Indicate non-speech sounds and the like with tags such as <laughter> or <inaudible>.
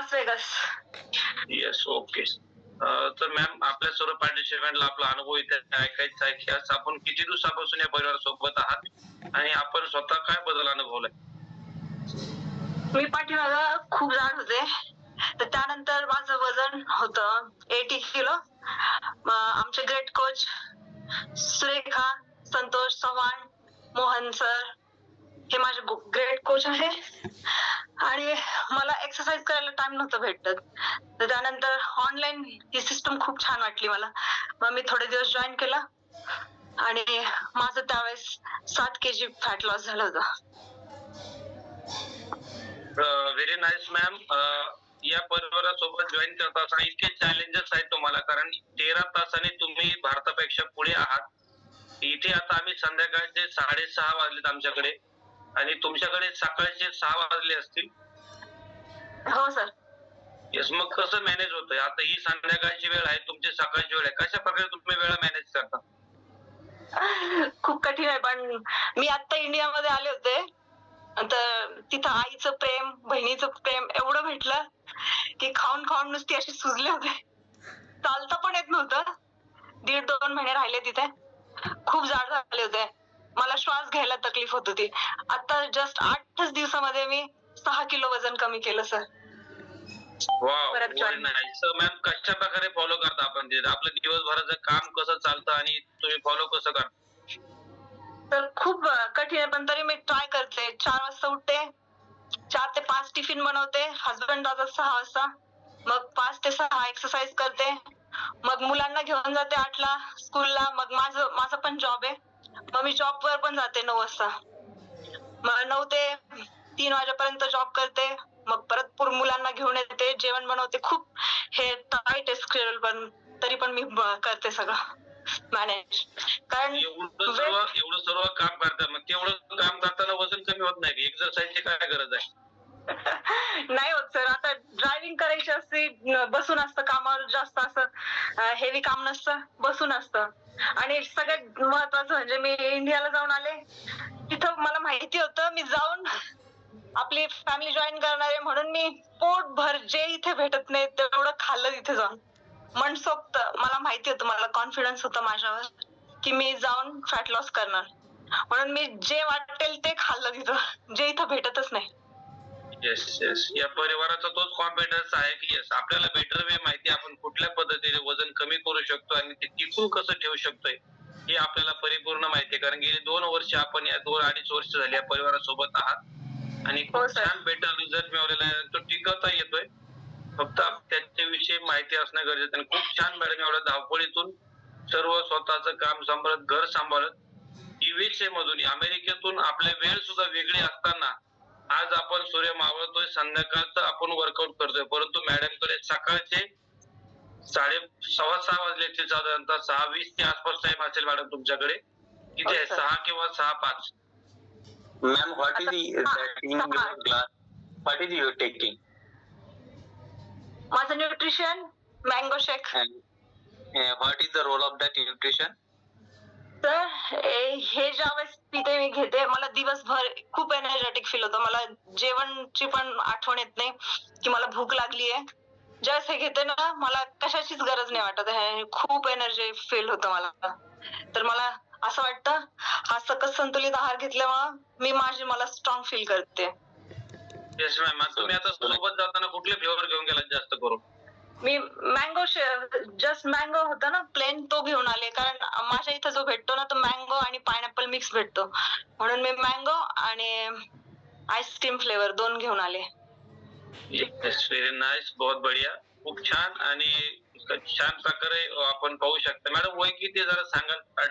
लास Vegas yes okay तर ma'am आपल्या सर्व पार्टिसिपेंटला आपला अनुभव इथे ऐकायचा आहे की आज आपण किती दिवसापासून या परिवारासोबत आहात आणि आपण स्वतः काय बदल अनुभवलाय? मी पाठीमागं खूप जाड होते. तर त्यानंतर माझं वजन होतं एटी किलो म आमचे great coach Surekha Santosh Chavan Mohan sir हे माझे ग्रेट कोच आहे आणि मला एक्सरसाइज करायला टाइम नव्हतं भेटत. त्यानंतर ऑनलाईन ही सिस्टम खूप छान वाटली मला. मग मी थोडे दिवस जॉईन केला. आणि माझं त्यावेळेस सात के जी फॅट लॉस झालं होतं. व्हेरी नाईस मॅम या परिवारासोबत जॉईन करत असताना इतके चॅलेंजेस आहेत तुम्हाला कारण तेरा तासाने तुम्ही भारतापेक्षा पुढे आहात. इथे आता आम्ही संध्याकाळचे साडेसहा वाजलेत आमच्याकडे. आणि तुमच्याकडे सकाळचे सहा वाजले असतील. हो सर येस मग कसं मॅनेज होतंय? आता ही संध्याकाळची वेळ आहे तुमची सकाळची वेळ आहे. कशा प्रकारे तुम्ही वेळ मॅनेज करता? खूप कठीण आहे पण मी आता इंडियामध्ये आले होते. तर तिथं आईचं प्रेम बहिणीचं प्रेम एवढं भेटलं की खाऊन खाऊन नुसती अशी सुजले होते. चालता पण येत नव्हतं. दीड दोन महिने राहिले तिथे. खूप जाड झाले होते. मला श्वास घ्यायला तकलीफ होत होती. आता जस्ट आठच दिवसामध्ये मी सहा किलो वजन कमी केलं सर परत मॅम कशा प्रकारे फॉलो करता आपण ते? आपलं दिवसभराचं काम कसं चालतं आणि तुम्ही फॉलो कसं करता? तर खूप कठीण आहे पण तरी मी ट्राय करते. चार वाजता उठते चार ते पाच टिफिन बनवते. हसबंड जातात सहा वाजता. मग पाच ते सहा एक्सरसाइज करते. मग मुलांना घेऊन जाते आठला स्कूलला मग माझं माझा पण जॉब आहे. मग मी जॉब वर पण जाते नऊ वाजता. मग नऊ ते तीन वाजेपर्यंत जॉब करते. मग परत पूर्ण मुलांना घेऊन येते. जेवण बनवते. खूप हे टाईट schedule पण तरी पण मी करते सगळं. मॅनेज कारण एवढं सर्व काम करता मग तेवढं काम करताना वजन कमी होत नाही. एक्सरसाइजची काय गरज आहे? <laughs> नाही होत सर आता ड्रायव्हिंग करायची असते बसून असतं कामावर जास्त असं हेवी काम नसतं बसून असतं. आणि सगळ्यात महत्वाचं म्हणजे मी इंडियाला जाऊन आले. तिथं मला माहिती होतं मी जाऊन आपली फॅमिली जॉईन करणार आहे म्हणून मी पोटभर जे इथे भेटत नाही तेवढं खाल्लं तिथे जाऊन. मनसोक्त मला माहिती होतं मला कॉन्फिडन्स होतं माझ्यावर की मी जाऊन फॅट लॉस करणार. म्हणून मी जे वाटेल ते खाल्लं तिथं जे इथं भेटतच नाही. येस येस या परिवाराचा तोच कॉन्फिडन्स आहे की येस आपल्याला बेटर वे माहिती आपण कुठल्या पद्धतीने वजन कमी करू शकतो आणि ते टिकून कसं ठेवू शकतोय हे आपल्याला परिपूर्ण माहिती आहे. कारण गेली दोन वर्ष आपण या दोन अडीच वर्ष झाली या परिवारासोबत आहात. आणि हो, खूप. छान बेटर रिझल्ट मिळवलेला आहे तो टिकवता येतोय फक्त त्याच्याविषयी माहिती असणं गरजेचं आहे. आणि खूप छान मॅडम एवढ्या धावपळीतून सर्व स्वतःचं काम सांभाळत घर सांभाळत युएसए मधून अमेरिकेतून आपले वेळ सुद्धा वेगळी असताना आज आपण सूर्य मावळतोय संध्याकाळचं आपण वर्कआउट करतोय परंतु मॅडमकडे सकाळचे साडे सव्वा सहा वाजले ते साधारणतः सहा वीस च्या आसपास टाइम असेल मॅडम तुमच्याकडे किती आहे हो. सहा किंवा सहा पाच Ma'am, what is the that in your glass? What is your taking? माझं nutrition mango shake And uh, what is the role of that nutrition? तर ए- हे ज्यावेळेस पिते मी घेते मला दिवसभर खूप एनर्जेटिक फील होतं मला जेवणची पण आठवण येत नाही की मला भूक लागली आहे ज्यावेळेस हे घेते ना मला कशाचीच गरज नाही वाटत हे खूप एनर्जी फील होतं मला तर मला असं वाटतं? हा सकस संतुलित आहार घेतल्यामुळं मी माझी मला स्ट्रॉंग फील करते. येस मॅम तुम्ही आता सोबत जाताना कुठले फ्लेवर घेऊन गेलात जास्त करून? मी मँगो जस्ट मँगो होता ना प्लेन तो घेऊन आले. कारण माझ्या इथं जो भेटतो ना तो मँगो आणि पायनॅपल मिक्स भेटतो. म्हणून मी मँगो आणि आईस्क्रीम फ्लेवर दोन घेऊन आले. येस व्हेरी नाईस बहुत बढिया. खूप छान आणि छान प्रकारे आपण पाहू शकता. मॅडम वय किती जरा सांगाल.